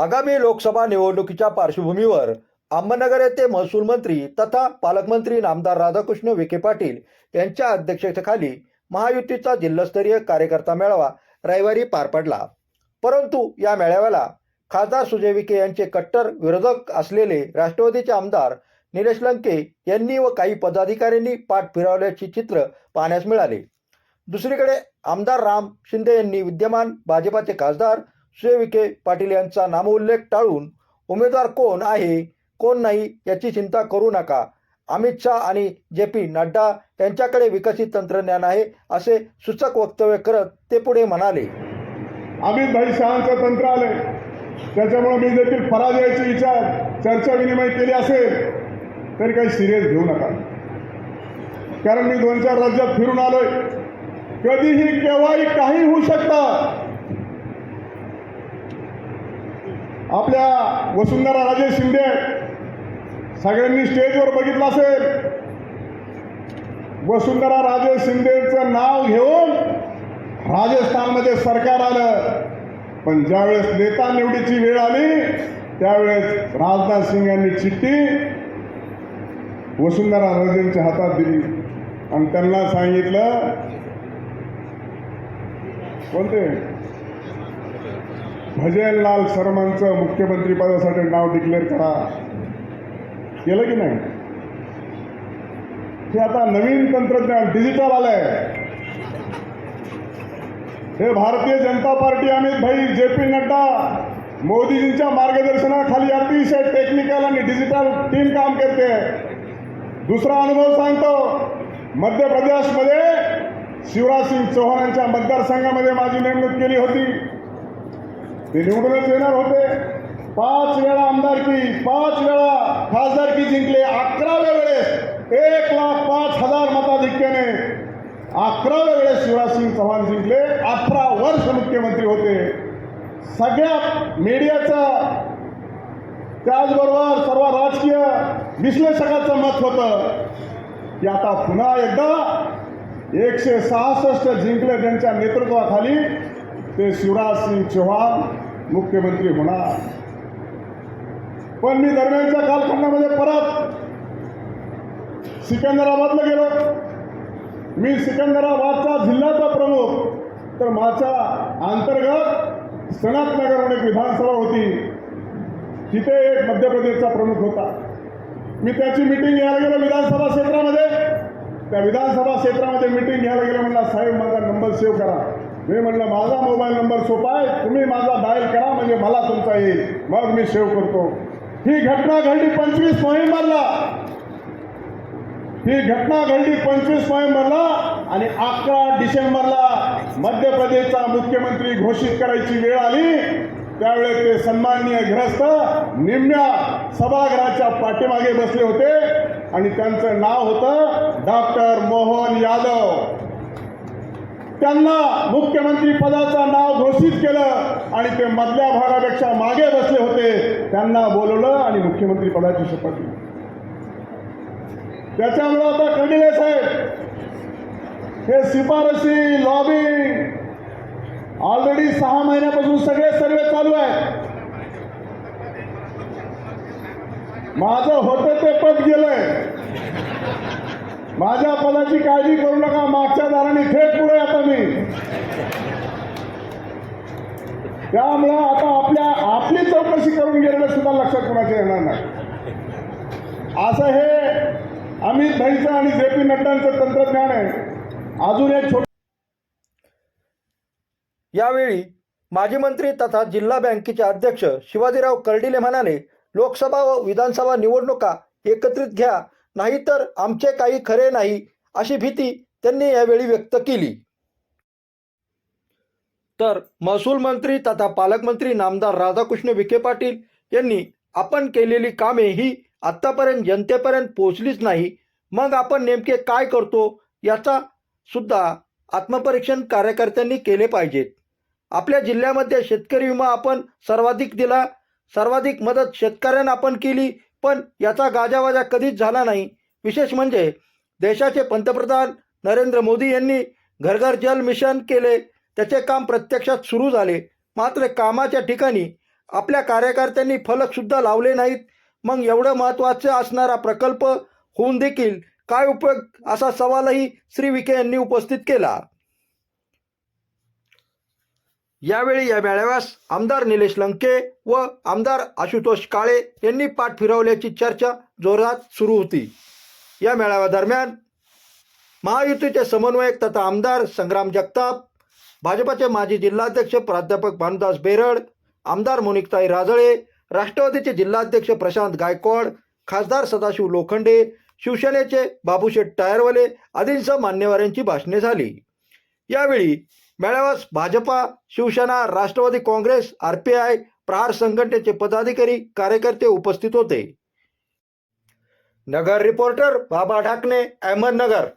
आगामी लोकसभा निवडणुकीच्या पार्श्वभूमीवर अहमदनगर येथे महसूल मंत्री तथा पालकमंत्री नामदार राधाकृष्ण विखे पाटील यांच्या अध्यक्षतेखाली महायुतीचा जिल्हास्तरीय कार्यकर्ता मेळावा रविवारी पार पडला. परंतु या मेळाव्याला खासदार सुजय विखे यांचे कट्टर विरोधक असलेले राष्ट्रवादीचे आमदार निलेश लंके यांनी व काही पदाधिकाऱ्यांनी पाठ फिरवल्याचे चित्र पाहण्यास मिळाले. दुसरीकडे आमदार राम शिंदे यांनी विद्यमान भाजपाचे खासदार सुजय विखे पाटील यांचा नामोल्लेख टाळून उमेदवार कोण आहे कोण नाही याची चिंता करू नका. अमित शहा आणि जे पी नड्डा यांच्याकडे विकसित तंत्रज्ञान आहे असे सूचक वक्तव्य करत ते पुढे म्हणाले. अमित भाई शहाचं तंत्र आले त्याच्यामुळे मी देखील पराजयाची विचार चर्चा विनिमय केली असेल तरी काही सिरियस घेऊ नका. कारण मी दोन चार राज्यात फिरून आलोय. कधीही केव्हाही काही होऊ शकता. आपल्या वसुंधरा राजे शिंदे सगळ्यांनी स्टेजवर बघितलं असेल. वसुंधरा राजे शिंदेचं नाव घेऊन राजस्थानमध्ये सरकार आलं. पण ज्यावेळेस नेता निवडीची वेळ आली त्यावेळेस राजनाथ सिंग यांनी चिठ्ठी वसुंधरा राजेंच्या हातात दिली. आणि त्यांना सांगितलं कोणते? भजनलाल शर्मांचं मुख्यमंत्रीपदासाठी नाव डिक्लेअर करा. केलं की नाही? हे आता नवीन तंत्रज्ञान डिजिटल आलंय. हे भारतीय जनता पार्टी अमित भाई जे पी नड्डा मोदीजींच्या मार्गदर्शनाखाली अतिशय टेक्निकल आणि डिजिटल टीम काम करते. दुसरा अनुभव सांगतो. मध्य प्रदेशमध्ये शिवराज सिंग चौहानांच्या मतदारसंघामध्ये माझी नेमणूक केली होती. ते निवडूनच येणार होते. पाच वेळा आमदारकी पाच वेळा खासदारकी जिंकले. अकराव्या वेळेस एक लाख पाच हजार मताधिक्याने अकराव्या वेळेस शिवराजसिंग चव्हाण जिंकले. अठरा वर्ष मुख्यमंत्री होते. सगळ्या मीडियाचं त्याचबरोबर सर्व राजकीय विश्लेषकाचं मत होतं की आता पुन्हा एकदा एकशे सहासष्ट जिंकले त्यांच्या नेतृत्वाखाली ते शिवराज सिंग चौहान मुख्यमंत्री होणार. पण मी दरम्यानच्या कालखंडामध्ये परत सिकंदराबादला गेलो. मी सिकंदराबादचा जिल्ह्याचा प्रमुख तर माझ्या अंतर्गत सनातनगर एक विधानसभा होती. तिथे एक मध्य प्रदेशचा प्रमुख होता. मी त्याची मिटिंग घ्यायला गेलो विधानसभा क्षेत्रामध्ये. त्या विधानसभा क्षेत्रामध्ये मिटिंग घ्यायला गेलो म्हणला साहेब माझा नंबर सेव्ह करा. मी म्हणलं माझा मोबाईल नंबर सोपा आहे तुम्ही माझा डायल करा म्हणजे मला तुमचा येईल. मग मी सेव्ह करतो. ही घटना घडली पंचवीस नोव्हेंबरला. ही घटना घडली पंचवीस नोव्हेंबरला आणि अकरा डिसेंबरला मध्य प्रदेशचा मुख्यमंत्री घोषित करायची वेळ आली. त्यावेळेस ते सन्माननीय ग्रस्त निम्म्या सभागृहाच्या पाठीमागे बसले होते आणि त्यांचं नाव होतं डॉक्टर मोहन यादव. त्यांना मुख्यमंत्री पदाचं नाव घोषित केलं आणि ते मधल्या भागापेक्षा मागे बसले होते त्यांना बोलवलं आणि मुख्यमंत्री पदाची शपथ दिली त्याच्यामुळं आता कडिले साहेब हे शिफारसी लॉबिंग ऑलरेडी सहा महिन्यापासून सगळे सर्वे चालू आहेत. माझं होतं ते पद गेलंय. माझ्या पदाची काळजी करू नका मागच्या दाराने थेट पुढे आता मी त्यामुळं आता आपल्या आपली चौकशी करून गेलेलं सुद्धा लक्षात कोणाच्या येणार नाही. असं हे अमित भाईचं आणि जे पी नड्डांचं तंत्रज्ञान आहे. अजून एक छोट यावेळी माजी मंत्री तथा जिल्हा बँकेचे अध्यक्ष शिवाजीराव कर्डिले म्हणाले लोकसभा व विधानसभा निवडणुका एकत्रित घ्या नाहीतर आमचे काही खरे नाही अशी भीती त्यांनी यावेळी व्यक्त केली. तर महसूल मंत्री तथा पालकमंत्री नामदार राधाकृष्ण विखे पाटील यांनी आपण केलेली कामे ही आत्तापर्यंत जनतेपर्यंत पोहोचलीच नाही. मग आपण नेमके काय करतो याचा सुद्धा आत्मपरीक्षण कार्यकर्त्यांनी केले पाहिजेत. आपल्या जिल्ह्यामध्ये शेतकरी विमा आपण सर्वाधिक दिला सर्वाधिक मदत शेतकऱ्यांना आपण केली पण याचा गाजावाजा कधीच झाला नाही. विशेष म्हणजे देशाचे पंतप्रधान नरेंद्र मोदी यांनी घरघर जल मिशन केले. त्याचे काम प्रत्यक्षात सुरू झाले. मात्र कामाच्या ठिकाणी आपल्या कार्यकर्त्यांनी फलकसुद्धा लावले नाहीत. मग एवढं महत्त्वाचं असणारा प्रकल्प होऊन देखील काय उपयोग? असा सवालही श्री विखे यांनी उपस्थित केला. यावेळी या मेळाव्यास आमदार निलेश लंके व आमदार आशुतोष काळे यांनी पाठ फिरवल्याची चर्चा जोरात सुरू होती. या मेळाव्यादरम्यान महायुतीचे समन्वयक तथा आमदार संग्राम जगताप भाजपाचे माजी जिल्हाध्यक्ष प्राध्यापक भानुदास बेरड आमदार मोनिकताई राजळे राष्ट्रवादीचे जिल्हाध्यक्ष प्रशांत गायकवाड खासदार सदाशिव लोखंडे शिवसेनेचे बाबूशेठ टायरवले आदींसह मान्यवरांची भाषणे झाली. यावेळी मेळाव्यास Bhajpa Shivsena Rashtravadi Congress R P I Prahar संघटनेचे पदाधिकारी कार्यकर्ते उपस्थित होते. नगर रिपोर्टर बाबा ढाकणे अहमदनगर.